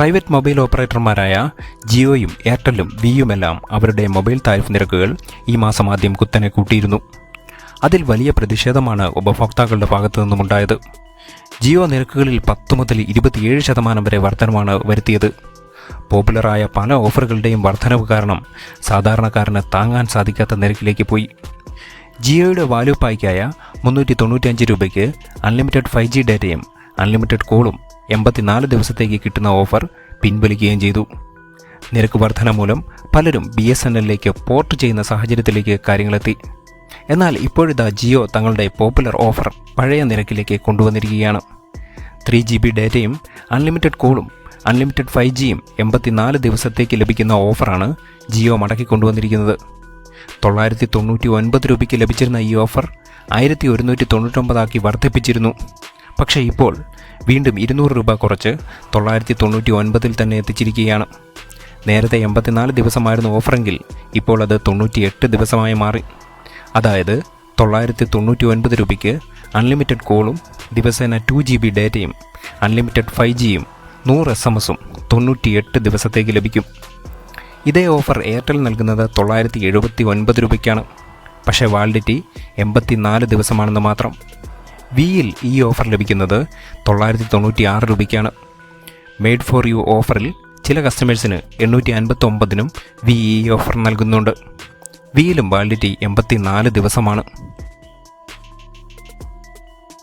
Private mobile ഓപ്പറേറ്റർമാരായ ജിയോയും എയർടെല്ലും വിയുമെല്ലാം അവരുടെ mobile tariff നിരക്കുകൾ ഈ മാസം ആദ്യം കുത്തനെ കൂട്ടിയിരുന്നു. അതിൽ വലിയ പ്രതിഷേധമാണ് ഉപഭോക്താക്കളുടെ ഭാഗത്തു നിന്നുമുണ്ടായത്. ജിയോ നിരക്കുകളിൽ പത്ത് മുതൽ ഇരുപത്തിയേഴ് ശതമാനം വരെ വർധനമാണ് വരുത്തിയത്. പോപ്പുലറായ പല ഓഫറുകളുടെയും വർധനവ് കാരണം സാധാരണക്കാരന് താങ്ങാൻ സാധിക്കാത്ത നിരക്കിലേക്ക് പോയി. ജിയോയുടെ വാല്യൂ പായ്ക്കായ മുന്നൂറ്റി തൊണ്ണൂറ്റിയഞ്ച് രൂപയ്ക്ക് അൺലിമിറ്റഡ് ഫൈവ് ജി ഡാറ്റയും അൺലിമിറ്റഡ് കോളും എൺപത്തിനാല് ദിവസത്തേക്ക് കിട്ടുന്ന ഓഫർ പിൻവലിക്കുകയും ചെയ്തു. നിരക്ക് വർധന മൂലം പലരും ബി എസ് എൻ എല്ലിലേക്ക് പോർട്ട് ചെയ്യുന്ന സാഹചര്യത്തിലേക്ക് കാര്യങ്ങളെത്തി. എന്നാൽ ഇപ്പോഴിതാ ജിയോ തങ്ങളുടെ പോപ്പുലർ ഓഫർ പഴയ നിരക്കിലേക്ക് കൊണ്ടുവന്നിരിക്കുകയാണ്. ത്രീ ജി ബി ഡേറ്റയും അൺലിമിറ്റഡ് കോളും അൺലിമിറ്റഡ് ഫൈവ് ജിയും എൺപത്തിനാല് ദിവസത്തേക്ക് ലഭിക്കുന്ന ഓഫറാണ് ജിയോ മടക്കി കൊണ്ടുവന്നിരിക്കുന്നത്. തൊള്ളായിരത്തി തൊണ്ണൂറ്റി ഒൻപത് രൂപയ്ക്ക് ലഭിച്ചിരുന്ന ഈ ഓഫർ ആയിരത്തി ഒരുന്നൂറ്റി തൊണ്ണൂറ്റൊമ്പതാക്കി വർദ്ധിപ്പിച്ചിരുന്നു. പക്ഷേ ഇപ്പോൾ വീണ്ടും ഇരുന്നൂറ് രൂപ കുറച്ച് തൊള്ളായിരത്തി തൊണ്ണൂറ്റി ഒൻപതിൽ തന്നെ എത്തിച്ചിരിക്കുകയാണ്. നേരത്തെ എൺപത്തിനാല് ദിവസമായിരുന്നു ഓഫറെങ്കിൽ ഇപ്പോൾ അത് തൊണ്ണൂറ്റിയെട്ട് ദിവസമായി മാറി. അതായത് തൊള്ളായിരത്തി തൊണ്ണൂറ്റി ഒൻപത് രൂപയ്ക്ക് അൺലിമിറ്റഡ് കോളും ദിവസേന ടു ജി ബി ഡേറ്റയും അൺലിമിറ്റഡ് ഫൈവ് ജിയും നൂറ് എസ് എം എസും തൊണ്ണൂറ്റിയെട്ട് ദിവസത്തേക്ക് ലഭിക്കും. ഇതേ ഓഫർ എയർടെൽ നൽകുന്നത് തൊള്ളായിരത്തി എഴുപത്തി ഒൻപത് രൂപയ്ക്കാണ്. പക്ഷേ വാലിഡിറ്റി എൺപത്തി നാല് ദിവസമാണെന്ന് മാത്രം. വിയിൽ ഈ ഓഫർ ലഭിക്കുന്നത് തൊള്ളായിരത്തി തൊണ്ണൂറ്റി ആറ് രൂപയ്ക്കാണ്. മെയ്ഡ് ഫോർ യു ഓഫറിൽ ചില കസ്റ്റമേഴ്സിന് എണ്ണൂറ്റി അൻപത്തി ഒമ്പതിനും വി ഈ ഓഫർ നൽകുന്നുണ്ട്. വിയിലും വാലിഡിറ്റി എൺപത്തി നാല് ദിവസമാണ്.